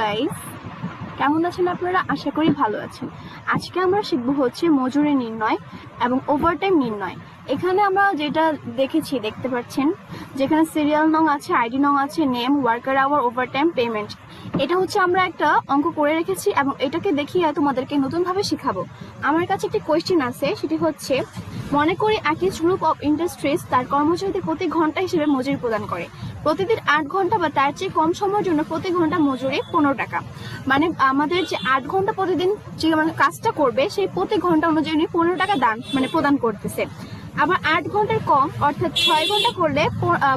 Guys কেমন আছেন আপনারা? আশা করি ভালো আছেন। আজকে আমরা শিখব হচ্ছে মজুরি নির্ণয় এবং ওভারটাইম নির্ণয়। এখানে আমরা যেটা দেখেছি, দেখতে পাচ্ছেন, যেখানে সিরিয়াল নং আছে আইডি নং আছে name worker hour overtime payment এটা হচ্ছে আমরা একটা অঙ্ক করে রেখেছি এবং এটাকে দেখিয়ে তোমাদেরকে নতুনভাবে শেখাবো। আমার কাছে একটি কোয়েশ্চেন আছে, সেটি হচ্ছে মনে করি অ্যাকিস গ্রুপ অফ ইন্ডাস্ট্রিজ তার কর্মচারীদের প্রতি ঘণ্টা হিসেবে মজুরি প্রদান করে। প্রতিদিন আট ঘণ্টা বা তার চেয়ে কম সময়ের জন্য প্রতি ঘণ্টা মজুরি পনেরো টাকা। মানে আমাদের যে আট ঘণ্টা প্রতিদিন যে মানে কাজটা করবে, সেই প্রতি ঘণ্টা অনুযায়ী পনেরো টাকা দান মানে প্রদান করতেছে। আবার আট ঘণ্টার কম, অর্থাৎ ছয় ঘণ্টা করলে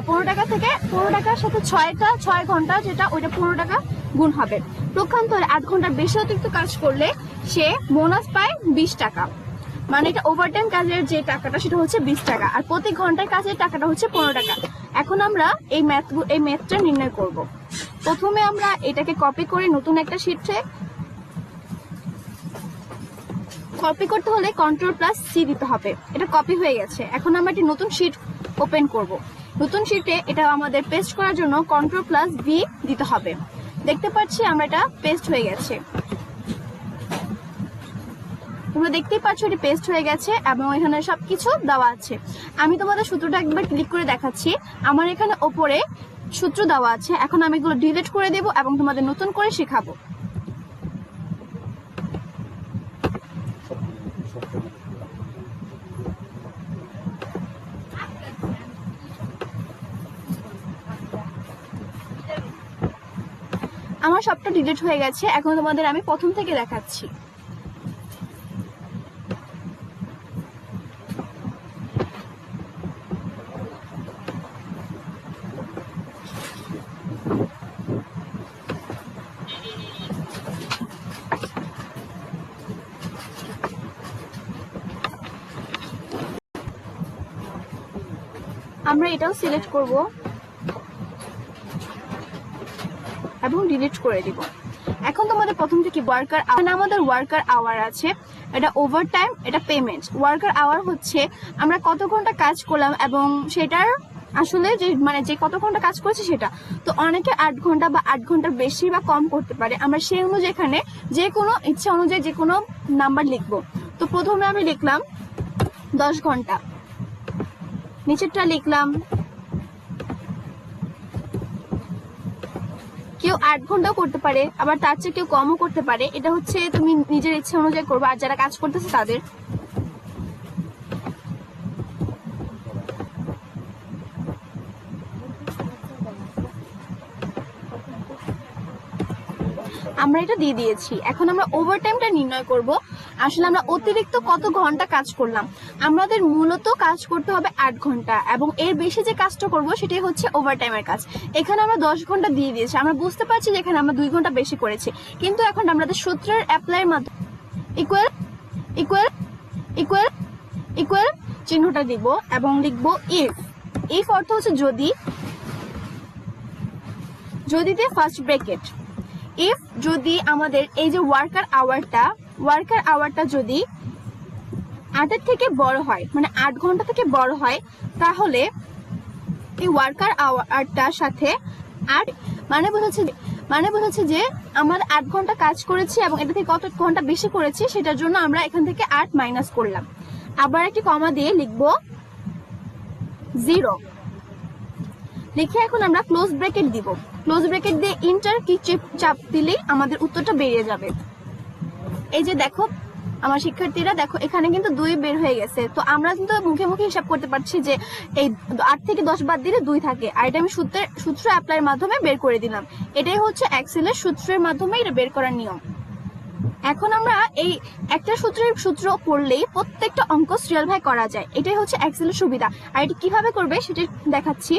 পনেরো টাকা থেকে পনেরো টাকার সাথে ছয়টা, ছয় ঘণ্টা যেটা ওইটা পনেরো টাকা গুণ হবে। প্রক্ষান্তরে আট ঘণ্টার বেশি অতিরিক্ত কাজ করলে সে বোনাস পায় বিশ টাকা। মানে এটা ওভারটাইম কাজের যে টাকাটা, সেটা হচ্ছে বিশ টাকা। আর প্রতি ঘণ্টার কাজের টাকাটা হচ্ছে পনেরো টাকা। এখন আমরা এই ম্যাথ এই ম্যাথটা নির্ণয় করব। প্রথমে আমরা এটাকে কপি করে নতুন একটা শিটে কপি করতে হলে কন্ট্রোল প্লাস সি দিতে হবে। এটা কপি হয়ে গেছে। এখন আমরা একটি নতুন শিট ওপেন করব। নতুন শিটে এটা আমাদের পেস্ট করার জন্য কন্ট্রোল প্লাস ভি দিতে হবে। দেখতে পাচ্ছি আমরা এটা পেস্ট হয়ে গেছে। তোমরা দেখতেই পাচ্ছ এটি পেস্ট হয়ে গেছে এবং এখানে সবকিছু দেওয়া আছে। আমি তোমাদের সূত্রটা একবার ক্লিক করে দেখাচ্ছি। আমার এখানে ওপরে সূত্র দেওয়া আছে। এখন আমি এগুলো ডিলিট করে দেব এবং তোমাদের নতুন করে শেখাবো। আমার সবটা ডিলিট হয়ে গেছে। এখন তোমাদের আমি প্রথম থেকে দেখাচ্ছি। আমরা এটাও সিলেক্ট করব এবং ডিলিট করে দিব। এখন তোমাদের প্রথম থেকে ওয়ার্কার আমাদের ওয়ার্কার আওয়ার আছে। এটা ওভার টাইম এটা পেমেন্ট ওয়ার্কার আওয়ার হচ্ছে আমরা কত ঘণ্টা কাজ করলাম এবং সেটার আসলে যে মানে যে কত ঘণ্টা কাজ করেছে সেটা। তো অনেকে আট ঘণ্টা বা আট ঘণ্টার বেশি বা কম করতে পারে। আমরা সেই অনুযায়ী এখানে যে কোনো ইচ্ছা অনুযায়ী যে কোনো নাম্বার লিখব। তো প্রথমে আমি লিখলাম দশ ঘণ্টা। নিচেরটা লিখলাম কেউ আট ঘন্টাও করতে পারে, আবার তার চেয়ে কেউ কমও করতে পারে। এটা হচ্ছে তুমি নিজের ইচ্ছা অনুযায়ী করবে, আর যারা কাজ করতেছে তাদের। আমরা এটা দিয়ে দিয়েছি। এখন আমরা ওভারটাইমটা নির্ণয় করব। আসলে আমরা অতিরিক্ত কত ঘণ্টা কাজ করলাম? আমাদের মূলত কাজ করতে হবে আট ঘণ্টা এবং এর বেশি যে কাজটা করব সেটাই হচ্ছে ওভারটাইমের কাজ। এখানে আমরা দশ ঘণ্টা দিয়ে দিয়েছি। আমরা বুঝতে পারছি যে এখানে আমরা দুই ঘণ্টা বেশি করেছি। কিন্তু এখন আমাদের সূত্রের অ্যাপ্লাইয়ের মাধ্যমে ইকুয়াল ইকুয়াল ইকুয়াল ইকুয়াল চিহ্নটা দিব এবং লিখব ইফ ইফ অর্থ হচ্ছে যদি যদিতে ফার্স্ট ব্রেকেট ইফ যদি আমাদের এই যে ওয়ার্কার আওয়ারটা ওয়ার্কার আওয়ারটা যদি আটের থেকে বড় হয় মানে আট ঘণ্টা থেকে বড় হয়, তাহলে এই ওয়ার্কার আওয়ারটার সাথে আট মানে বোঝাচ্ছে মানে বোঝাচ্ছে যে আমরা আট ঘণ্টা কাজ করেছি এবং এটা থেকে কত ঘণ্টা বেশি করেছি, সেটার জন্য আমরা এখান থেকে আট মাইনাস করলাম। আবার একটি কমা দিয়ে লিখব জিরো লিখে এখন আমরা ক্লোজ ব্রেকেট দিব। ক্লোজ ব্রেকেট দিয়ে ইন্টার কি চাপ দিলেই আমাদের উত্তরটা বেরিয়ে যাবে। এই যে দেখো, আমার শিক্ষার্থীরা দেখো, এখানে কিন্তু দুই বের হয়ে গেছে। তো আমরা কিন্তু মুখে মুখে হিসাব করতে পারছি যে এই আট থেকে দশ বাদ দিলে দুই থাকে। আর এটা আমি সূত্রের সূত্র অ্যাপ্লাইয়ের মাধ্যমে বের করে দিলাম। এটাই হচ্ছে এক্সেলের সূত্রের মাধ্যমে এটা বের করার নিয়ম। এখন আমরা এই একটা সূত্রের সূত্র পড়লেই প্রত্যেকটা অঙ্ক সিরিয়াল ভাই করা যায়। এটাই হচ্ছে এক্সেলের সুবিধা। আর এটি কীভাবে করবে সেটি দেখাচ্ছি।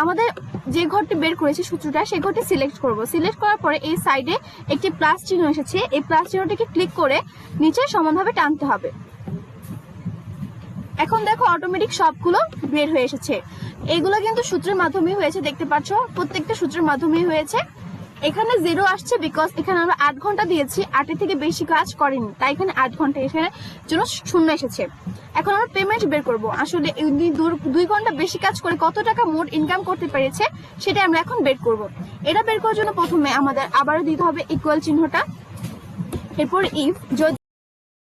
আমাদের যে ঘরটি বের করেছি সূত্রটা, সেই ঘরটি সিলেক্ট করব। সিলেক্ট করার পরে এই সাইডে একটি প্লাস চিহ্ন এসেছে। এই প্লাস চিহ্নটিকে ক্লিক করে নিচে সমানভাবে টানতে হবে। এখন দেখো অটোমেটিক সবগুলো বের হয়ে এসেছে। এগুলো কিন্তু সূত্রের মাধ্যমেই হয়েছে, দেখতে পাচ্ছ? প্রত্যেকটা সূত্রের মাধ্যমেই হয়েছে। এখানে জিরো আসছে বিকজ এখানে আমরা আট ঘণ্টা দিয়েছি, আটের থেকে বেশি কাজ করেনি, তাই এখানে আট ঘণ্টা এখানে জন্য শূন্য এসেছে। এখন আমরা পেমেন্ট বের করব। আসলে দুই ঘণ্টা বেশি কাজ করে কত টাকা মোট ইনকাম করতে পেরেছে সেটা আমরা এখন বের করব। এটা বের করার জন্য প্রথমে আমাদের আবারও দিতে হবে ইকুয়াল চিহ্নটা। এরপর ইফ যদি